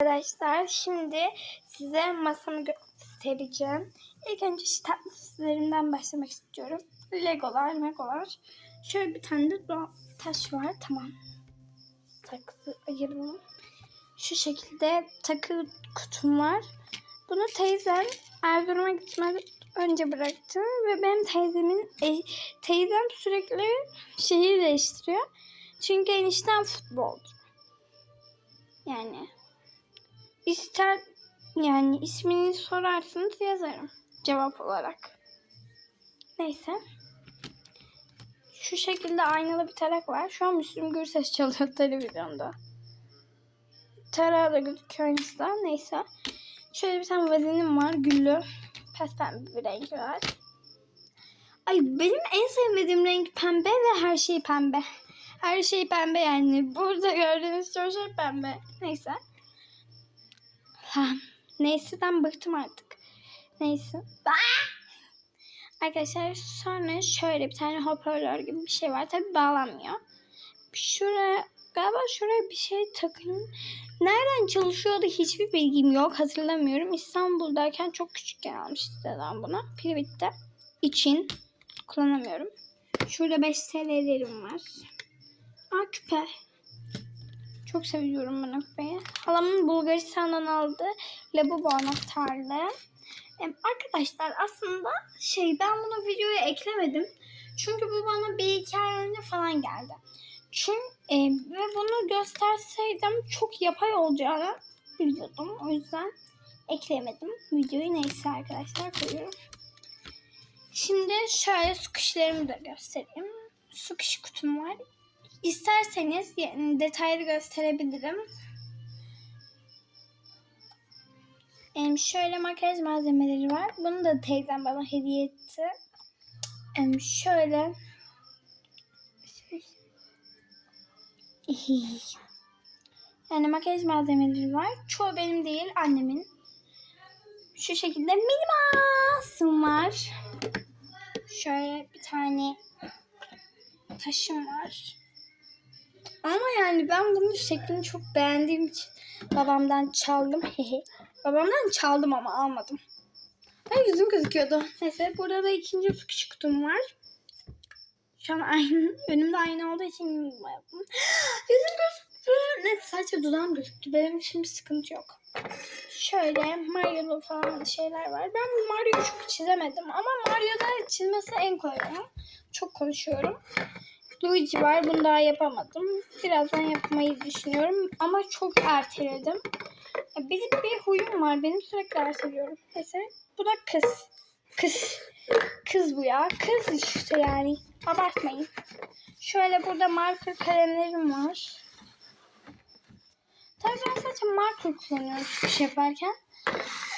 Arkadaşlar şimdi size masamı göstereceğim. İlk önce şu tatlısılarımdan başlamak istiyorum. Legolar, megolar. Şöyle bir tane de taş var. Tamam. Takı ayıralım. Şu şekilde takı kutum var. Bunu teyzem Erzurum'a gitmeden önce bıraktı ve benim teyzemin e, teyzem sürekli şehir değiştiriyor. Çünkü enişten futbolcu. Yani ister yani ismini sorarsınız yazarım cevap olarak. Neyse. Şu şekilde aynalı bir tarak var. Şu an Müslüm Gürses çalıyor televizyonda. Tarağı da gözüküyor da. Neyse. Şöyle bir tane vazelim var. Güllü. Pembe bir rengi var. Ay benim en sevmediğim renk pembe ve her şey pembe. Her şey pembe yani. Burada gördüğünüz çoğu şey pembe. Neyse. Neyseden bıktım artık. Neyse. Arkadaşlar sonra şöyle bir tane hoparlör gibi bir şey var. Tabi bağlanmıyor. Şuraya galiba şuraya bir şey takın. Nereden çalışıyordu hiçbir bilgim yok. Hatırlamıyorum. İstanbul'dayken çok küçükken almıştı dedem bunu. Pili bitti. İçin kullanamıyorum. Şurada 5 TL'lerim var. Aa küpe. Çok seviyorum ben o küpeyi. Halamın Bulgaristan'dan aldığı lavabo anahtarlı. Arkadaşlar aslında şey ben bunu videoya eklemedim. Çünkü bu bana bir iki ay önce falan geldi. Çünkü e, ve bunu gösterseydim çok yapay olacağını biliyordum. O yüzden eklemedim. Videoyu neyse arkadaşlar koyuyorum. Şimdi şöyle su kışlarımı da göstereyim. Su kış kutum var. İsterseniz detaylı gösterebilirim. Şöyle makyaj malzemeleri var. Bunu da teyzem bana hediye etti. Şöyle yani makyaj malzemeleri var. Çoğu benim değil annemin. Şu şekilde minimasım var. Şöyle bir tane taşım var. Ama yani ben bunun şeklini çok beğendiğim için babamdan çaldım. babamdan çaldım ama almadım. Ay yüzüm gözüküyordu. Neyse burada da ikinci su küçük kutum var. Şu an aynı, önümde aynı olduğu için yüzüm yaptım. yüzüm gözüktü. Neyse sadece dudağım gözüktü. Benim bir sıkıntı yok. Şöyle Mario'lu falan şeyler var. Ben bu Mario'yu çok çizemedim ama Mario'da çizmesi en kolay. Çok konuşuyorum. Luigi var. Bunu daha yapamadım. Birazdan yapmayı düşünüyorum. Ama çok erteledim. Bir, bir huyum var. Benim sürekli erteliyorum. Neyse. Bu da kız. Kız. Kız bu ya. Kız işte yani. Abartmayın. Şöyle burada marker kalemlerim var. Tabii ben sadece marker kullanıyorum bir şey yaparken.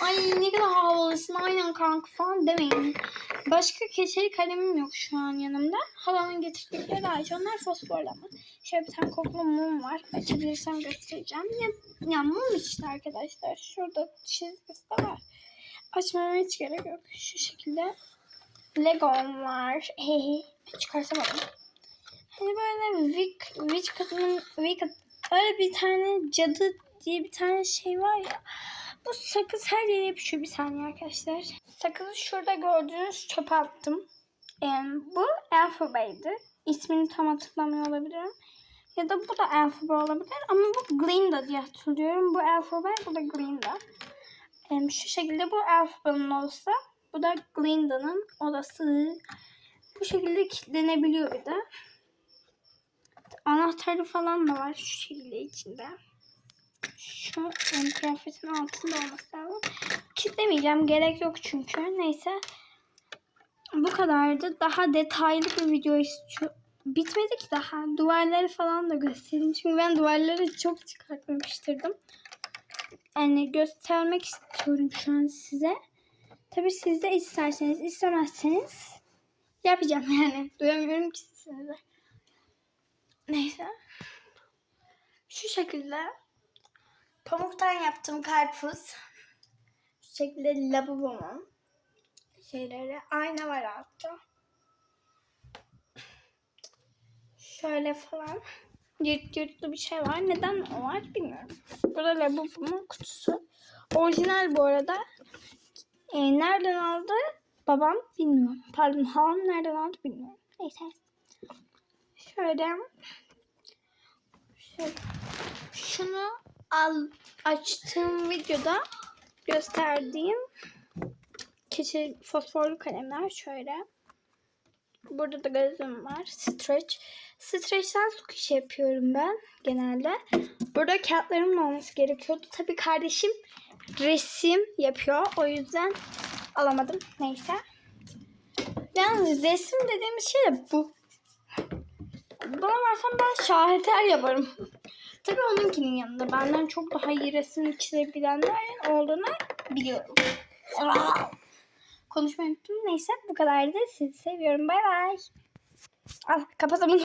Ay ne kadar havalısın aynen kanka falan demeyin. Başka keçeli kalemim yok şu an yanımda. Halamın getirdikleri hariç onlar fosforlama. Şöyle bir tane kokulu mum var. Açabilirsem göstereceğim. Ya, ya mum işte arkadaşlar. Şurada çizgisi de var. Açmama hiç gerek yok. Şu şekilde Legom var. Hehe. Çıkartamadım. Hani böyle Wick, Wicked'ın Wicked öyle bir tane cadı diye bir tane şey var ya. Bu sakız her yere yapışıyor. Bir saniye arkadaşlar. Sakızı şurada gördüğünüz çöpe attım. Ee, bu Elphaba İsmini tam hatırlamıyor olabilirim. Ya da bu da Elphaba olabilir. Ama bu Glinda diye hatırlıyorum. Bu Elphaba, bu da Glinda. Ee, şu şekilde bu Elphaba'nın odası. Bu da Glinda'nın odası. Bu şekilde kilitlenebiliyor bir de. Anahtarı falan da var şu şekilde içinde. Şu benim kıyafetin altında olması lazım. Kitlemeyeceğim. Gerek yok çünkü. Neyse. Bu kadardı. Daha detaylı bir video istiyorum. Bitmedi ki daha. Duvarları falan da göstereyim. Çünkü ben duvarları çok çıkartmamıştırdım. Yani göstermek istiyorum şu an size. Tabii siz de isterseniz istemezseniz yapacağım yani. Duyamıyorum ki sizi. Neyse. Şu şekilde Pamuktan yaptım karpuz. Şu şekilde lavabomun şeyleri. Ayna var altta. Şöyle falan. yırt yırtlı bir şey var. Neden o var bilmiyorum. Burada Labubu'nun kutusu. Orijinal bu arada. E, nereden aldı? Babam bilmiyorum. Pardon halam nereden aldı bilmiyorum. Neyse. Şöyle. Şöyle. Şunu al açtığım videoda gösterdiğim keçi fosforlu kalemler şöyle. Burada da gözüm var. Stretch. Stretch'ten squish yapıyorum ben genelde. Burada kağıtlarım da olması gerekiyordu. Tabii kardeşim resim yapıyor. O yüzden alamadım. Neyse. Yani resim dediğimiz şey de bu. Bana versen ben şaheser yaparım. Tabii onunkinin yanında benden çok daha iyi resim çizebilenler olduğunu biliyorum. Konuşmayı unuttum. Neyse bu kadardı. Sizi seviyorum. Bay bay. Al kapatalım.